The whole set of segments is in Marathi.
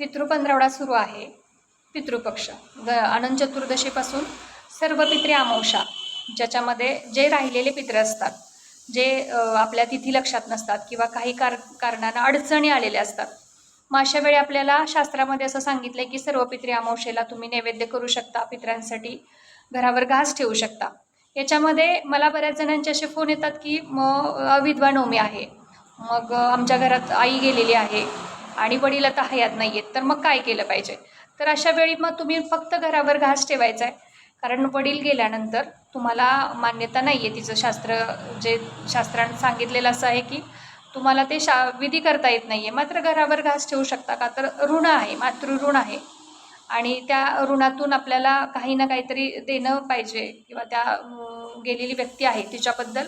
पितृपंधरवडा सुरू आहे. पितृपक्ष. ग अनंत चतुर्दशीपासून सर्व पित्रे अमावशा ज्याच्यामध्ये जे राहिलेले पित्र असतात जे आपल्या तिथी लक्षात नसतात किंवा काही कार कारणानं अडचणी आलेल्या असतात. मग अशा वेळी आपल्याला शास्त्रामध्ये असं सांगितलं आहे की सर्व पित्रे अमावशेला तुम्ही नैवेद्य करू शकता पित्रांसाठी घरावर घास ठेवू शकता. याच्यामध्ये मला बऱ्याच जणांचे असे फोन येतात की मग अविधवा नवमी आहे. मग आमच्या घरात आई गेलेली आहे. आणि वडील आता हयात नाही आहेत तर मग काय केलं पाहिजे? तर अशा वेळी मग तुम्ही फक्त घरावर घास ठेवायचा आहे. कारण वडील गेल्यानंतर तुम्हाला मान्यता नाही आहे तिचं शास्त्र जे शास्त्रानं सांगितलेलं असं आहे की तुम्हाला ते शा विधी करता येत नाही आहे मात्र घरावर घास ठेवू शकता का? तर ऋण आहे मातृऋण आहे. आणि त्या ऋणातून आपल्याला काही ना काहीतरी देणं पाहिजे किंवा त्या गेलेली व्यक्ती आहे तिच्याबद्दल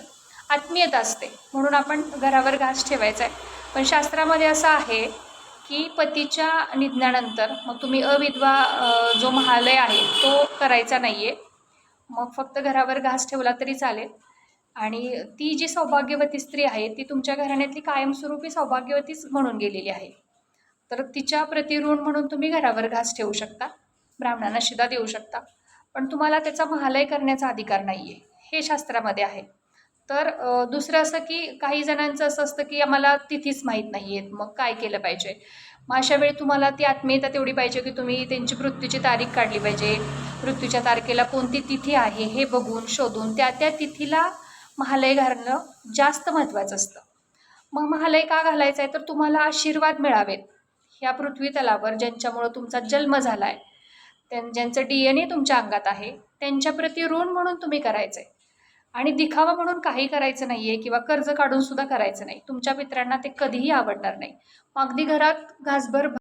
आत्मीयता असते. म्हणून आपण घरावर घास ठेवायचा आहे. पण शास्त्रामध्ये असं आहे की पतीच्या निधनानंतर मग तुम्ही अविधवा जो महालय आहे तो करायचा नाही आहे मग फक्त घरावर घास ठेवला तरी चालेल. आणि ती जी सौभाग्यवती स्त्री आहे ती तुमच्या घराण्यातली कायमस्वरूपी सौभाग्यवतीच म्हणून गेलेली आहे. तर तिच्या प्रतिऋण म्हणून तुम्ही घरावर घास ठेवू शकता. ब्राह्मणांना शिदा देऊ शकता. पण तुम्हाला त्याचा महालय करण्याचा अधिकार नाही आहे हे शास्त्रामध्ये आहे. तर दुसरं असं की काही जणांचं असं असतं की आम्हाला तिथीच माहीत नाही आहेत मग काय केलं पाहिजे? मग अशा वेळी तुम्हाला ती आत्मीयता तेवढी पाहिजे की तुम्ही त्यांची मृत्यूची तारीख काढली पाहिजे मृत्यूच्या तारखेला कोणती तिथी आहे हे बघून शोधून त्या त्या तिथीला महालय घालणं जास्त महत्त्वाचं असतं. मग महालय का घालायचं आहे? तर तुम्हाला आशीर्वाद मिळावेत. ह्या पृथ्वी तलावर ज्यांच्यामुळं तुमचा जन्म झाला आहे त्यां ज्यांचं डी एन ए तुमच्या अंगात आहे त्यांच्याप्रती ऋण म्हणून तुम्ही करायचं आहे आणि दिखावा म्हणून काही करायचं नाही आहे किंवा कर्ज काढून सुद्धा करायचं नाही. तुमच्या मित्रांना ते कधीही आवडणार नाही. अगदी घरात घासभर